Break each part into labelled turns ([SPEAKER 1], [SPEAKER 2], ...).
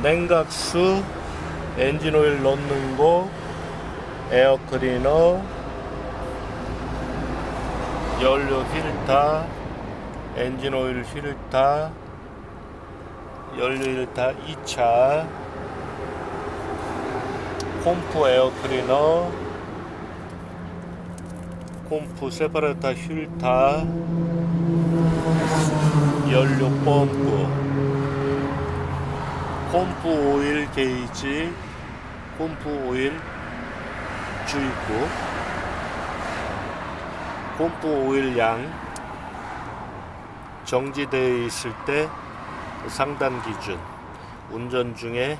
[SPEAKER 1] 냉각수, 엔진 오일 넣는 거, 에어 클리너, 연료 필터, 엔진 오일 필터, 연료 필터 2차, pom프 에어 클리너, pom프 세파레타 필터, 연료 펌프, pom프 오일 게이지, pom프 오일 주입구, pom프 오일 양 정지되어 있을 때 상단 기준, 운전 중에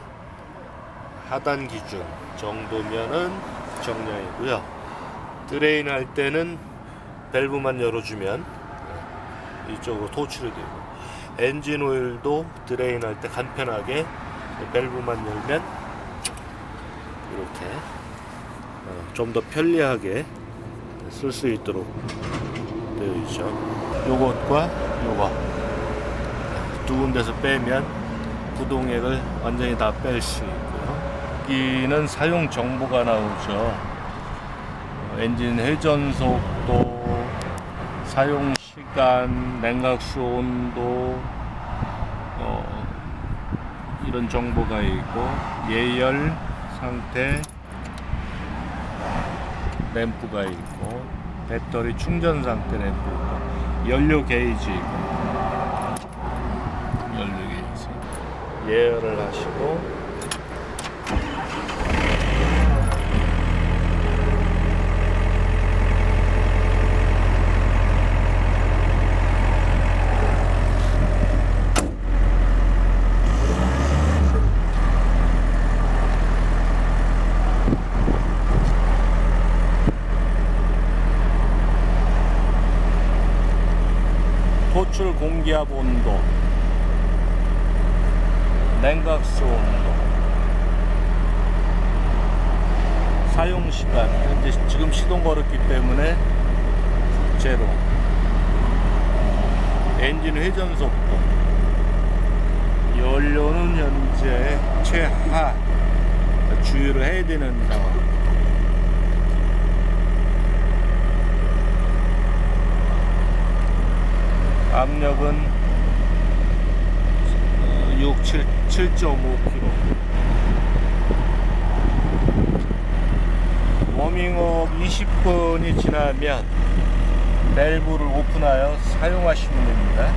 [SPEAKER 1] 하단 기준 정도면은 정량이고요. 드레인 할 때는 밸브만 열어주면 이쪽으로 도출이 되고 엔진 오일도 드레인 할 때 간편하게 밸브만 열면 이렇게 어, 좀더 편리하게 쓸 수 있도록 되어 있죠. 요것과 요거 두 군데서 빼면 구동액을 완전히 다 뺄 수 있고요. 여기는 사용 정보가 나오죠. 어, 엔진 회전 속도, 사용 시간, 냉각수 온도, 어, 이런 정보가 있고 예열 상태, 램프가 있고 배터리 충전 상태 램프 있고 연료 게이지 연료 게이지. 예열을 하시고 토출 공기압 온도, 냉각수 온도, 사용 시간, 현재 지금 시동 걸었기 때문에 제로, 엔진 회전 속도, 연료는 현재 최하 주유를 해야 되는 상황. 압력은 6, 7, 7.5kg. 워밍업 20분이 지나면 밸브를 오픈하여 사용하시면 됩니다.